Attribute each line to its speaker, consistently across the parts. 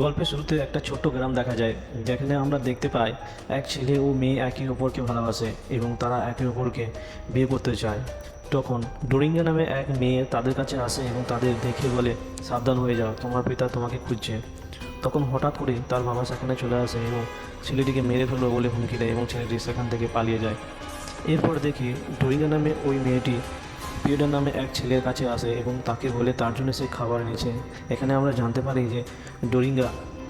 Speaker 1: গল্পের শুরুতে একটা ছোট্ট গ্রাম দেখা যায়, যেখানে আমরা দেখতে পাই এক ছেলে ও মেয়ে একে অপরকে ভালোবাসে এবং তারা একে অপরকে বিয়ে করতে চায়। তখন ডোরিঙ্গা নামে এক মেয়ে তাদের কাছে আসে এবং তাদের দেখে বলে, সাবধান হয়ে যাও, তোমার পিতা তোমাকে খুঁজছে। তখন হঠাৎ করে তার বাবা সেখানে চলে আসে এবং ছেলেটিকে মেরে ফেলবে বলে হুমকি দেয় এবং ছেলেটি সেখান থেকে পালিয়ে যায়। এরপর দেখি ডোরিঙ্গা নামে ওই মেয়েটি পিওডার নামে এক ছেলের কাছে আসে এবং তাকে বলে, তার জন্য সে খাবার এনেছে। এখানে আমরা জানতে পারি যে ডোরিঙ্গা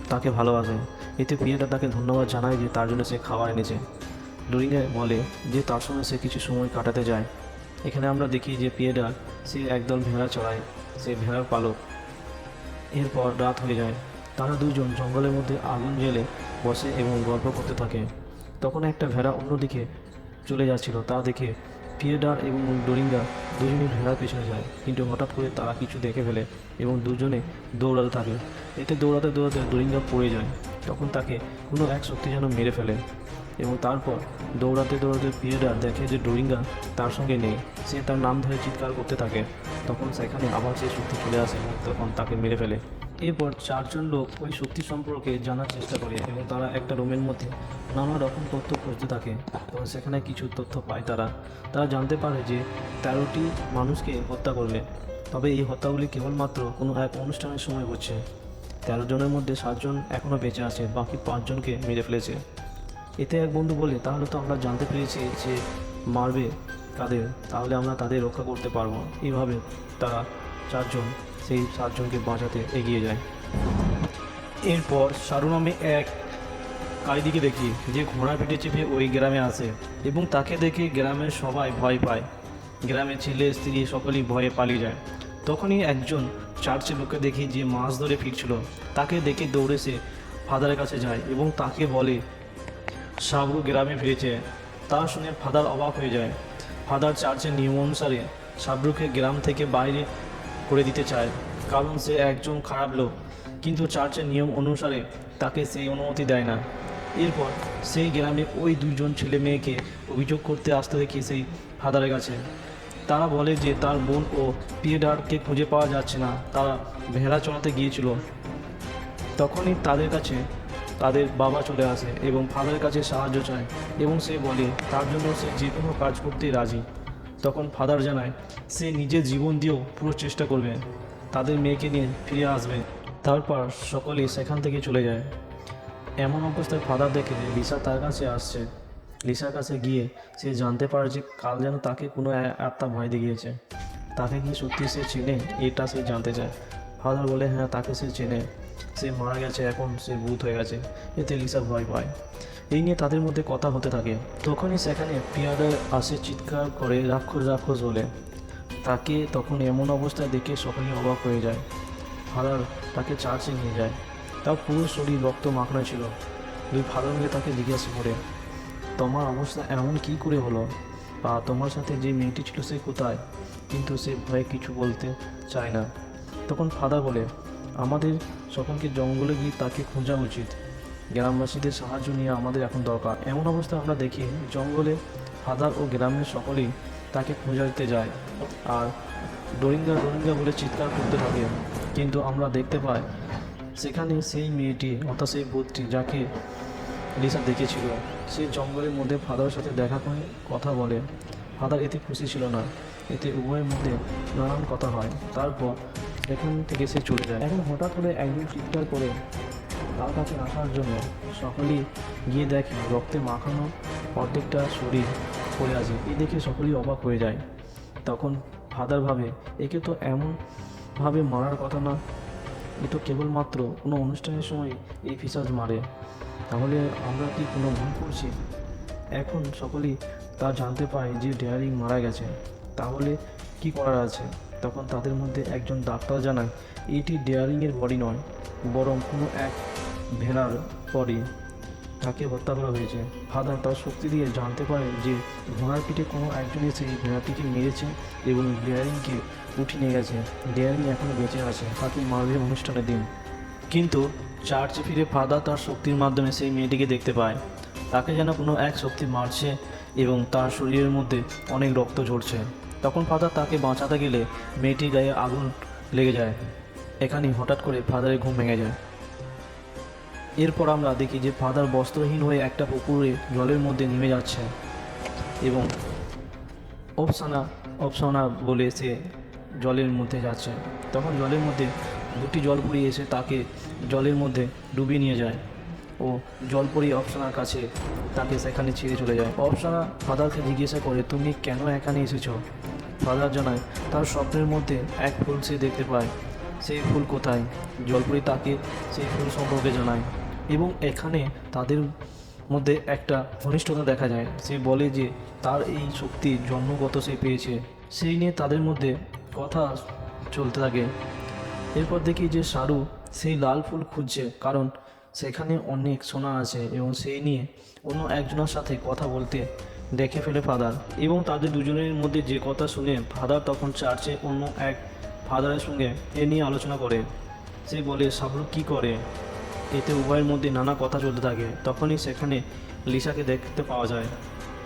Speaker 1: তাকে ভালোবাসে। এতে পিয়েটা তাকে ধন্যবাদ জানায় যে তার জন্য সে খাবার এনেছে। ডোরিঙ্গা বলে যে, তার সঙ্গে সে কিছু সময় কাটাতে যায়। এখানে আমরা দেখি যে পিয়েডা সে একদল ভেড়া চড়ায়। সে ভেড়ার পালক। এরপর রাত হয়ে যায়। তারা দুজন জঙ্গলের মধ্যে আগুন জ্বেলে বসে এবং গল্প করতে থাকে। তখন একটা ভেড়া অন্যদিকে চলে যাচ্ছিল। তা দেখে পিয়েডার এবং ডোরিঙ্গা দুজনেই ভেড়ার পেছনে যায়। কিন্তু হঠাৎ করে তারা কিছু দেখে ফেলে এবং দুজনে দৌড়াতে থাকে। এতে দৌড়াতে দৌড়াতে ডোরিঙ্গা পড়ে যায়। তখন তাকে কোনো এক শক্তি যেন মেরে ফেলে। এবং তারপর দৌড়াতে দৌড়াতে পিয়েডার দেখে যে ডোরিঙ্গা তার সঙ্গে নেই। সে তার নাম ধরে চিৎকার করতে থাকে। তখন সেখানে আবার সেই শক্তি চলে আসে। তখন তাকে মেরে ফেলে। এরপর চারজন লোক ওই শক্তি সম্পর্কে জানার চেষ্টা করে এবং তারা একটা রুমের মধ্যে নানা রকম তথ্য খুঁজতে থাকে এবং সেখানে কিছু তথ্য পায় তারা। তারা জানতে পারে যে তেরোটি মানুষকে হত্যা করবে, তবে এই হত্যাগুলি কেবলমাত্র কোনো এক অনুষ্ঠানের সময় হচ্ছে। তেরো জনের মধ্যে সাতজন এখনও বেঁচে আছে, বাকি পাঁচজনকে মেরে ফেলেছে। এতে এক বন্ধু বলে, তাহলে তো আমরা জানতে পেরেছি যে মারবে কাদের, তাহলে আমরা তাদের রক্ষা করতে পারব। এইভাবে তারা চারজন, সেই সাতজনকে বাঁচাতে এগিয়ে যায়। এরপর সারু নামে এক কারিদিকে দেখি, যে ঘোড়া পিঠে চেপে ওই গ্রামে আসে এবং তাকে দেখে গ্রামের সবাই ভয় পায়। গ্রামের ছেলে, স্ত্রী সকলেই ভয়ে পালিয়ে যায়। তখনই একজন চার্চে লোককে দেখি যে মাছ ধরে ফিরছিল, তাকে দেখে দৌড়ে সে ফাদারের কাছে যায় এবং তাকে বলে সাবরু গ্রামে ফিরেছে। তা শুনে ফাদার অবাক হয়ে যায়। ফাদার চার্চের নিয়ম অনুসারে সাবরুকে গ্রাম থেকে বাইরে করে দিতে চায়। কারণ সে একজন খারাপ লোক, কিন্তু চার্চের নিয়ম অনুসারে তাকে সেই অনুমতি দেয় না। এরপর সেই গ্রামে ওই দুইজন ছেলে মেয়েকে অভিযোগ করতে আসতে দেখি সেই ফাদারের কাছে। তারা বলে যে তার বোন ও পিয়েডারকে খুঁজে পাওয়া যাচ্ছে না, তারা ভেড়া চড়াতে গিয়েছিল। তখনই তাদের কাছে তাদের বাবা চলে আসে এবং ফাদারের কাছে সাহায্য চায় এবং সে বলে, তার জন্য সে যে কোনো কাজ করতে রাজি। তখন ফাদার জানায়, সে নিজের জীবন দিয়েও পুরো চেষ্টা করবে। তাদের মেয়েকে নিয়ে ফিরে আসবে। তারপর সকলেই সেখান থেকে চলে যায়। এমন অবস্থায় ফাদার দেখে লিসা তার কাছে আসছে। লিসার কাছে গিয়ে সে জানতে পারে যে কাল যেন তাকে কোনো আত্মা ভয় দেখিয়েছে। তাকে কি সত্যি সে চেনে? এটা সে জানতে চায়। ফাদার বলে হ্যাঁ তাকে সে চেনে। সে মারা গেছে, এখন সে ভূত হয়ে গেছে। এতে লিসা ভয় পায়। এই নিয়ে তাদের মধ্যে কথা হতে থাকে। তখনই সেখানে পিয়ারে আসে, চিৎকার করে, রাক্ষস রাক্ষস বলে। তাকে তখন এমন অবস্থায় দেখে সকলে অবাক হয়ে যায়। ফাদার তাকে চার্চে নিয়ে যায়। তার পুরো শরীর রক্ত মাখানো ছিল। দুই ফাদার মিলে তাকে জিজ্ঞাসা করে, তোমার অবস্থা এমন কি করে হলো? বা তোমার সাথে যে মেয়েটি ছিল সে কোথায়? কিন্তু সে ভয়ে কিছু বলতে চায় না। তখন ফাদার বলে আমাদের সকলকে জঙ্গলে গিয়ে তাকে খোঁজা উচিত। গ্রামবাসীদের সাহায্য নিয়ে আমাদের এখন দরকার। এমন অবস্থায় আমরা দেখি জঙ্গলে ফাদার ও গ্রামের সকলেই তাকে খোঁজাতে যায়। আর ডোরিঙ্গা ডোরিঙ্গা বলে চিৎকার করতে থাকে। কিন্তু আমরা দেখতে পাই সেখানে সেই মেয়েটি, অর্থাৎ সেই ভূতটি যাকে লিসা দেখেছিল, সে জঙ্গলের মধ্যে ফাদারের সাথে দেখা করে কথা বলে। ফাদার এতে খুশি ছিল না। এতে উভয়ের মধ্যে নানান কথা হয়। তারপর এখান থেকে সে চলে যায়। এখন হঠাৎ করে একদিন চিৎকার করে তার কাছে আসার জন্য সকলেই গিয়ে দেখে রক্তে মাখানো অর্ধেকটা শরীর পড়ে আছে। এ দেখে সকলেই অবাক হয়ে যায়। তখন ফাদার ভাবে, একে তো এমনভাবে মারার কথা না। এ তো কেবলমাত্র কোনো অনুষ্ঠানের সময় এই ফিসাজ মারে। তাহলে আমরা কি কোনো ভুল করছি? এখন সকলেই তা জানতে পায় যে ডেয়ারিং মারা গেছে। তাহলে কি করার আছে? তখন তাদের মধ্যে একজন ডাক্তার জানায়, এটি ডেয়ারিংয়ের বডি নয়, বরং কোনো এক ভেড়ার পরে তাকে হত্যা করা হয়েছে। ফাদার তার শক্তি দিয়ে জানতে পারে যে ঘোড়ার পিঠে কোনো একজন এসে ভেড়াটিকে মেরেছে এবং ডেয়ারিংকে উঠিয়ে নিয়ে গেছে। ডেয়ারিং এখনও বেঁচে আছে, তাকে মারবে অনুষ্ঠানের দিন। কিন্তু চার্চে ফিরে ফাদার তার শক্তির মাধ্যমে সেই মেয়েটিকে দেখতে পায়। তাকে যেন কোনো এক শক্তি মারছে এবং তার শরীরের মধ্যে অনেক রক্ত ঝরছে। তখন ফাদার তাকে বাঁচাতে গেলে মেয়েটির গায়ে আগুন লেগে যায়। এখানেই হঠাৎ করে ফাদারের ঘুম ভেঙে যায়। এরপর আমরা দেখি যে ফাদার বস্ত্রহীন হয়ে একটা পুকুরে জলের মধ্যে নেমে যাচ্ছে এবং অপসানা অপসানা বলে সে জলের মধ্যে যাচ্ছে। তখন জলের মধ্যে দুটি জল জলপুরি এসে তাকে জলের মধ্যে ডুবিয়ে নিয়ে যায় ও জল জলপুরি অপসানার কাছে তাকে সেখানে ছেড়ে চলে যায়। অপসানা ফাদারকে জিজ্ঞাসা করে, তুমি কেন এখানে এসেছ? ফাদার জানায়, তার স্বপ্নের মধ্যে এক ফুল সে দেখতে পায়। সেই ফুল কোথায়? জলপুরি তাকে সেই ফুল সম্পর্কে জানায়। এবং এখানে তাদের মধ্যে একটা ঘনিষ্ঠতা দেখা যায়। সে বলে যে, তার এই শক্তি জন্মগত সে পেয়েছে। সেই নিয়ে তাদের মধ্যে কথা চলতে থাকে। এরপর দেখি যে সারু সেই লাল ফুল খুঁজছে, কারণ সেখানে অনেক সোনা আছে এবং সেই নিয়ে অন্য একজনের সাথে কথা বলতে দেখে ফেলে ফাদার। এবং তাদের দুজনের মধ্যে যে কথা শুনে ফাদার তখন চার্চে অন্য এক ফাদারের সঙ্গে এ নিয়ে আলোচনা করে। সে বলে, সাবরু কি করে? এতে উভয়ের মধ্যে নানা কথা চলতে থাকে। তখনই সেখানে লিসাকে দেখতে পাওয়া যায়।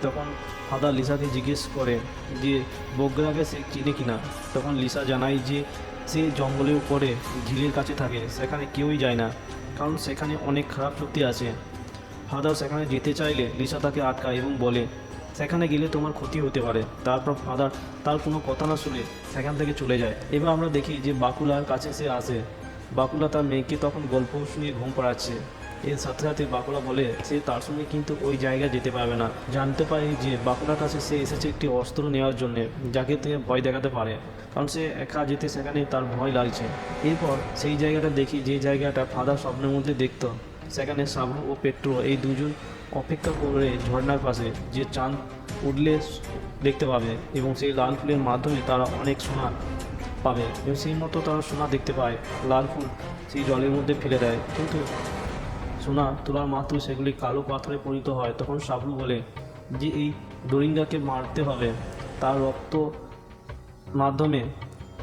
Speaker 1: তখন ফাদার লিসাকে জিজ্ঞেস করে যে, বগ্রাকে সে চিনে কিনা? তখন লিসা জানায় যে, সে জঙ্গলের উপরে ঝিলের কাছে থাকে। সেখানে কেউই যায় না, কারণ সেখানে অনেক খারাপ শক্তি আছে। ফাদার সেখানে যেতে চাইলে লিসা তাকে আটকায় এবং বলে সেখানে গেলে তোমার ক্ষতি হতে পারে। তারপর ফাদার তার কোনো কথা না শুনে সেখান থেকে চলে যায়। এবার আমরা দেখি যে বাকুলার কাছে সে আসে। বাকুলা তার মেয়েকে তখন গল্প শুনিয়ে ঘুম পাড়াচ্ছে। এর সাথে সাথে বাকুলা বলে, সে তার সঙ্গে কিন্তু ওই জায়গায় যেতে পারবে না। জানতে পারি যে বাকুলার কাছে সে এসেছে একটি অস্ত্র নেওয়ার জন্য, যাকে থেকে ভয় দেখাতে পারে। কারণ সে একা যেতে সেখানে তার ভয় লাগছে। এরপর সেই জায়গাটা দেখি যে জায়গাটা ফাদার স্বপ্নের মধ্যে দেখতো। সেখানে সাবু ও পেট্রো, এই দুজন অপেক্ষা করে ঝর্ণার পাশে যে চাঁদ উঠলে দেখতে পাবে এবং সেই লাল ফুলের মাধ্যমে তারা অনেক সোনা পাবে এবং সেই মতো তারা সোনা দেখতে পায়। লাল ফুল সেই জলের মধ্যে ফেলে দেয়। কিন্তু সোনা তোলার মাত্র সেগুলি কালো পাথরে পরিণত হয়। তখন সাবলু বলে যে এই ডরিঙ্গাকে মারতে হবে। তার রক্ত মাধ্যমে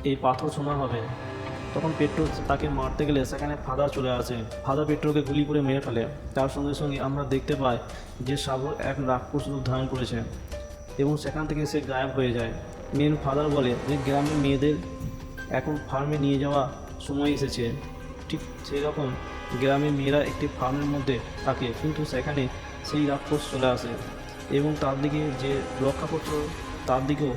Speaker 1: এই পাথর সোনা হবে। তখন পেট্রো তাকে মারতে গেলে সেখানে ফাদার চলে আসে। ফাদার পেট্রোকে গুলি করে মেরে ফেলে। তার সঙ্গে সঙ্গে আমরা দেখতে পাই যে সাবর এক রাক্ষস রূপ ধারণ করেছে এবং সেখান থেকে সে গায়েব হয়ে যায়। মেন ফাদার বলে যে গ্রামের মেয়েদের এখন ফার্মে নিয়ে যাওয়া সময় এসেছে। ঠিক সেই রকম গ্রামের মেয়েরা একটি ফার্মের মধ্যে থাকে, কিন্তু সেখানে সেই রাক্ষস চলে আসে এবং তার দিকে যে রক্ষা করত, তার দিকেও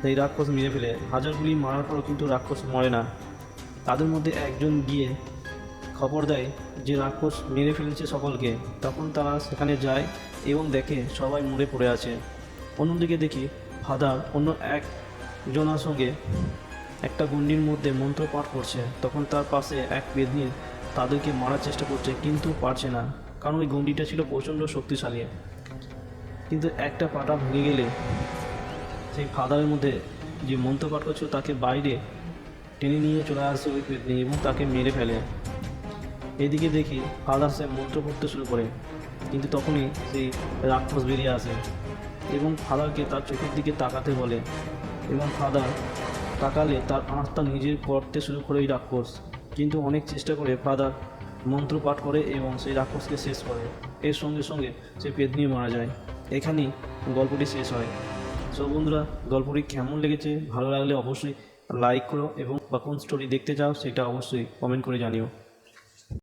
Speaker 1: সেই রাক্ষস মেরে ফেলে। হাজার গুলি মারার পরও কিন্তু রাক্ষস মরে না। তাদের মধ্যে একজন গিয়ে খবর দেয় যে রাক্ষস মেরে ফেলেছে সকলকে। তখন তারা সেখানে যায় এবং দেখে সবাই মরে পড়ে আছে। অন্যদিকে দেখি ফাদার অন্য একজনের সঙ্গে একটা গণ্ডির মধ্যে মন্ত্র পাঠ করছে। তখন তার পাশে এক বেদনি তাদেরকে মারার চেষ্টা করছে, কিন্তু পারছে না, কারণ ওই গণ্ডিটা ছিল প্রচণ্ড শক্তিশালী। কিন্তু একটা পাটা ভেঙে গেলে সেই ফাদারের মধ্যে যে মন্ত্র পাঠ করছিল তাকে বাইরে টেনে নিয়ে চলে আসে ওই পেতনি এবং তাকে মেরে ফেলে। এদিকে দেখি ফাদার সে মন্ত্র পড়তে শুরু করে, কিন্তু তখনই সেই রাক্ষস বেরিয়ে আসে এবং ফাদারকে তার চোখের দিকে তাকাতে বলে এবং ফাদার তাকালে তার আঁচটা নিজের করতে শুরু করে এই রাক্ষস। কিন্তু অনেক চেষ্টা করে ফাদার মন্ত্র পাঠ করে এবং সেই রাক্ষসকে শেষ করে। এর সঙ্গে সঙ্গে সে পেতনি মারা যায়। এখানেই গল্পটি শেষ হয়। সো বন্ধুরা, গল্পটি কেমন লেগেছে? ভালো লাগলে অবশ্যই লাইক করো এবং বা কোন স্টোরি দেখতে চাও সেটা অবশ্যই কমেন্ট করে জানিও।